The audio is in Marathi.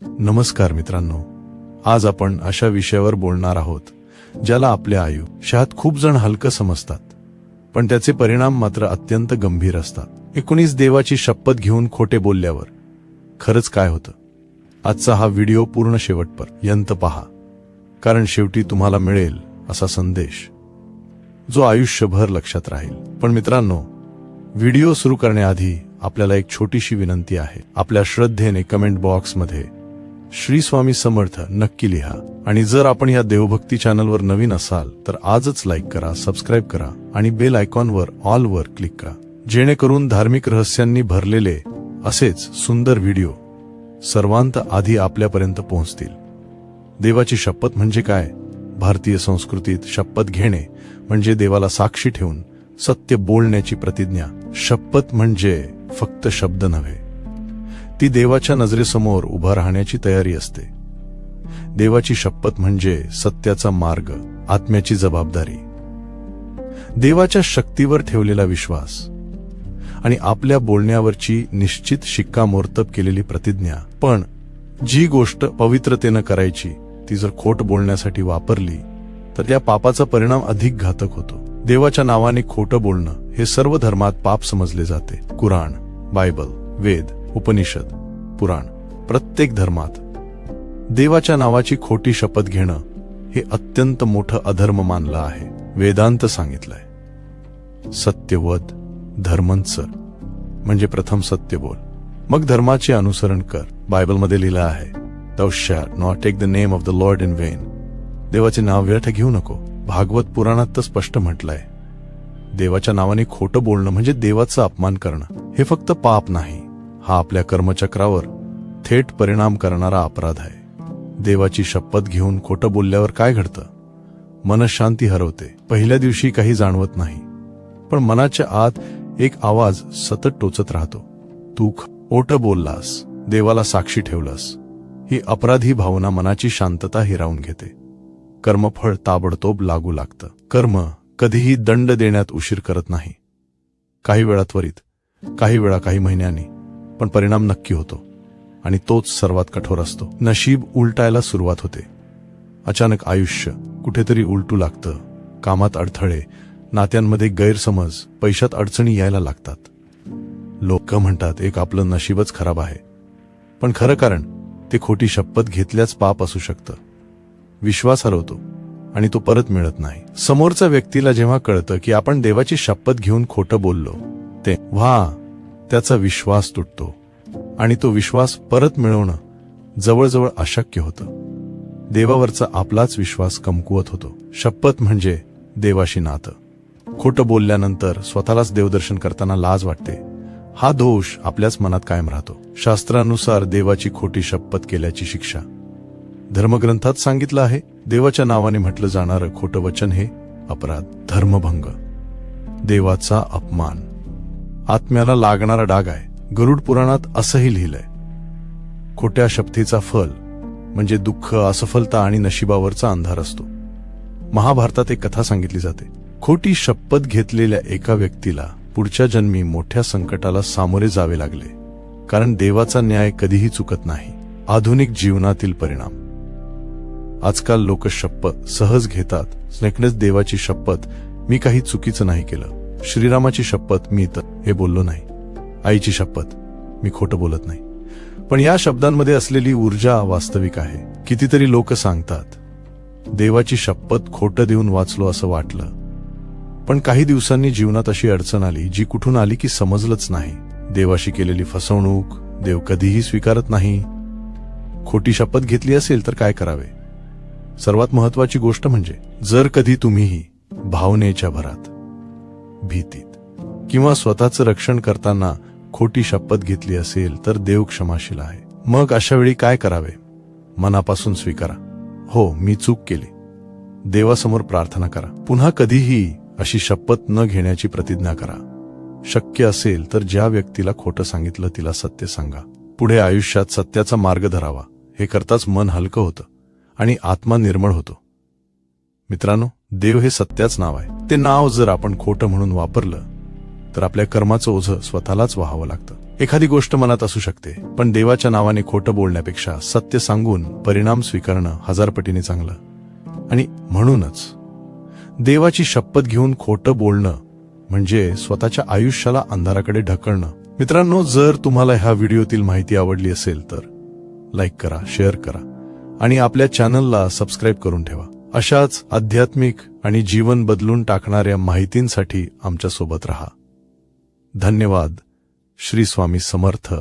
नमस्कार मित्रांनो आज आपण अशा विषयावर बोलणार आहोत ज्याला आपल्या आयुष्यात खूप जण हलकं समजतात पण त्याचे परिणाम मात्र अत्यंत गंभीर असतात. एकोणीस देवाची शपथ घेऊन खोटे बोलल्यावर खरंच काय होतं? आजचा हा व्हिडिओ पूर्ण शेवटपर्यंत पहा. कारण शेवटी तुम्हाला मिळेल असा संदेश जो आयुष्यभर लक्षात राहील. पण मित्रांनो व्हिडिओ सुरू करण्याआधी आपल्याला एक छोटीशी विनंती आहे. आपल्या श्रद्धेने कमेंट बॉक्समध्ये श्री स्वामी समर्थ नक्की लिहा. आणि जर आपण या देवभक्ती चॅनलवर नवीन असाल तर आजच लाईक करा सबस्क्राईब करा आणि बेल आयकॉनवर ऑलवर क्लिक करा. जेणेकरून धार्मिक रहस्यांनी भरलेले असेच सुंदर व्हिडिओ सर्वांत आधी आपल्यापर्यंत पोहोचतील. देवाची शपथ म्हणजे काय? भारतीय संस्कृतीत शपथ घेणे म्हणजे देवाला साक्षी ठेवून सत्य बोलण्याची प्रतिज्ञा. शपथ म्हणजे फक्त शब्द नव्हे. ती देवाच्या नजरेसमोर उभा राहण्याची तयारी असते. देवाची शपथ म्हणजे सत्याचा मार्ग आत्म्याची जबाबदारी. देवाच्या शक्तीवर ठेवलेला विश्वास आणि आपल्या बोलण्यावरची निश्चित शिक्कामोर्तब केलेली प्रतिज्ञा. पण जी गोष्ट पवित्रतेनं करायची ती जर खोट बोलण्यासाठी वापरली तर त्या पापाचा परिणाम अधिक घातक होतो. देवाच्या नावाने खोटं बोलणं हे सर्व धर्मात पाप समजले जाते. कुराण बायबल वेद उपनिषद पुराण प्रत्येक धर्मात. देवाच्या नावाची खोटी शपथ घेणं हे अत्यंत मोठं अधर्म मानलं आहे वेदांत सांगितलंय. सत्यवद धर्मंसर म्हणजे प्रथम सत्य बोल. मग धर्माचे अनुसरण कर बायबलमध्ये लिहिलं आहे thou shall not take the name of the Lord in vain देवाचे नाव व्यर्थ घेऊ नको भागवत पुराणात तर स्पष्ट म्हटलंय. देवाच्या नावाने खोटं बोलणं म्हणजे देवाचा अपमान करणं हे फक्त पाप नाही. हा आपल्या कर्मचक्रावर थेट परिणाम करणारा अपराध आहे. देवाची शपथ घेऊन खोटं बोलल्यावर काय घडतं? मनशांती हरवते. पहिल्या दिवशी काही जाणवत नाही. पण मनाच्या आत एक आवाज सतत टोचत राहतो. तू ओट बोललास देवाला साक्षी ठेवलास. ही अपराधी भावना मनाची शांतता हिरावून घेते. कर्मफळ ताबडतोब लागू लागतं. कर्म कधीही दंड देण्यात उशीर करत नाही. काही वेळा त्वरित काही वेळा काही महिन्यांनी पण परिणाम नक्की होतो आणि तोच सर्वात कठोर असतो. नशीब उलटायला सुरुवात होते. अचानक आयुष्य कुठेतरी उलटू लागतं. कामात अडथळे नात्यांमध्ये गैरसमज पैशात अडचणी यायला लागतात. लोक म्हणतात एक आपलं नशीबच खराब आहे. पण खरं कारण ते खोटी शपथ घेतल्याच पाप असू शकतं. विश्वास हरवतो आणि तो परत मिळत नाही. समोरच्या व्यक्तीला जेव्हा कळतं की आपण देवाची शपथ घेऊन खोटं बोललो ते व्हा त्याचा विश्वास तुटतो आणि तो विश्वास परत मिळवणं जवळजवळ अशक्य होतं. देवावरचा आपलाच विश्वास कमकुवत होतो. शपथ म्हणजे देवाशी नातं. खोटं बोलल्यानंतर स्वतःलाच देवदर्शन करताना लाज वाटते. हा दोष आपल्याच मनात कायम राहतो. शास्त्रानुसार देवाची खोटी शपथ केल्याची शिक्षा. धर्मग्रंथात सांगितलं आहे देवाच्या नावाने म्हटलं जाणारं खोटं वचन हे अपराध धर्मभंग. देवाचा अपमान. आत्म्याला लागणारा डाग आहे. गरुड पुराणात असंही लिहिलंय. खोट्या शक्तीचा फल म्हणजे दुःख असफलता आणि नशिबावरचा अंधार असतो. महाभारतात एक कथा सांगितली जाते. खोटी शपथ घेतलेल्या एका व्यक्तीला पुढच्या जन्मी मोठ्या संकटाला सामोरे जावे लागले. कारण देवाचा न्याय कधीही चुकत नाही. आधुनिक जीवनातील परिणाम. आजकाल लोक शपथ सहज घेतात. स्नेकनेस देवाची शपथ मी काही चुकीचं नाही केलं. श्रीरामाची शपथ मी तर हे बोललो नाही. आईची शपथ मी खोटं बोलत नाही. पण या शब्दांमध्ये असलेली ऊर्जा वास्तविक आहे. कितीतरी लोक सांगतात देवाची शपथ खोटं देऊन वाचलो असं वाटलं. पण काही दिवसांनी जीवनात अशी अडचण आली जी कुठून आली की समजलंच नाही. देवाशी केलेली फसवणूक देव कधीही स्वीकारत नाही. खोटी शपथ घेतली असेल तर काय करावे? सर्वात महत्वाची गोष्ट म्हणजे जर कधी तुम्हीही भावनेच्या भरात भीतीत. किंवा स्वतःचं रक्षण करताना खोटी शपथ घेतली असेल तर देव क्षमाशील आहे. मग अशा वेळी काय करावे? मनापासून स्वीकारा. हो मी चूक केली. देवासमोर प्रार्थना करा. पुन्हा कधीही अशी शपथ न घेण्याची प्रतिज्ञा करा. शक्य असेल तर ज्या व्यक्तीला खोटं सांगितलं तिला सत्य सांगा. पुढे आयुष्यात सत्याचा मार्ग धरावा. हे करताच मन हलकं होतं आणि आत्मा निर्मळ होतो. मित्रांनो देव हे सत्याच नाव आहे. ते नाव जर आपण खोटं म्हणून वापरलं तर आपल्या कर्माचं ओझं स्वतःलाच व्हावं लागतं. एखादी गोष्ट मनात असू शकते पण देवाच्या नावाने खोटं बोलण्यापेक्षा सत्य सांगून परिणाम स्वीकारणं हजारपटीने चांगलं. आणि म्हणूनच देवाची शपथ घेऊन खोटं बोलणं म्हणजे स्वतःच्या आयुष्याला अंधाराकडे ढकलणं. मित्रांनो जर तुम्हाला ह्या व्हिडिओतील माहिती आवडली असेल तर लाईक करा शेअर करा आणि आपल्या चॅनलला सबस्क्राईब करून ठेवा. अशाच आध्यात्मिक आणि जीवन बदलून टाकणाऱ्या माहितींसाठी आमच्यासोबत रहा. धन्यवाद. श्री स्वामी समर्थ.